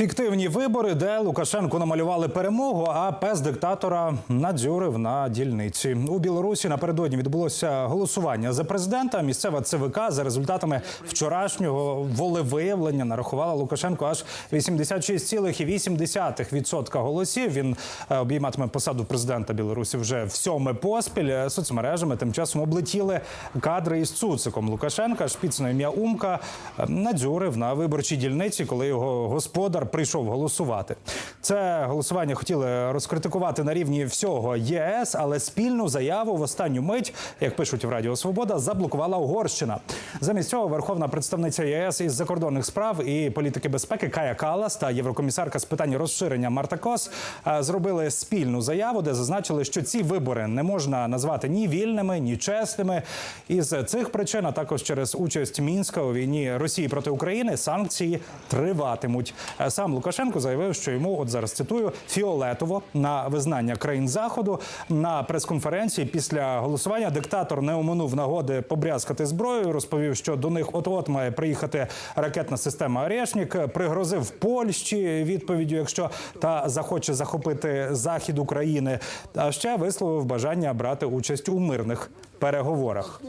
Фіктивні вибори, де Лукашенку намалювали перемогу, а пес диктатора надзюрив на дільниці. У Білорусі напередодні відбулося голосування за президента. Місцева ЦВК за результатами вчорашнього волевиявлення нарахувала Лукашенко аж 86,8% голосів. Він е, обійматиме посаду президента Білорусі вже в сьоме поспіль. Е, Соцмережами тим часом облетіли кадри із цуциком Лукашенка. Шпіц на ім'я Умка е, надзюрив на виборчій дільниці, коли його господар прийшов голосувати. Це голосування хотіли розкритикувати на рівні всього ЄС, але спільну заяву в останню мить, як пишуть в Радіо Свобода, заблокувала Угорщина. Замість цього верховна представниця ЄС із закордонних справ і політики безпеки Кая Калас та єврокомісарка з питань розширення Марта Кос е, зробили спільну заяву, де зазначили, що ці вибори не можна назвати ні вільними, ні чесними. Із цих причин, а також через участь мінська у війні Росії проти України, санкції триватимуть. Сам Лукашенко заявив, що йому, от зараз цитую, фіолетово на визнання країн заходу на прес-конференції після голосування. Диктатор не оминув нагоди побрязкати зброєю. Розповів, що до них от-от має приїхати ракетна система «Орешнік». Пригрозив Польщі відповіддю, якщо та захоче захопити захід України. А ще висловив бажання брати участь у мирних переговорах.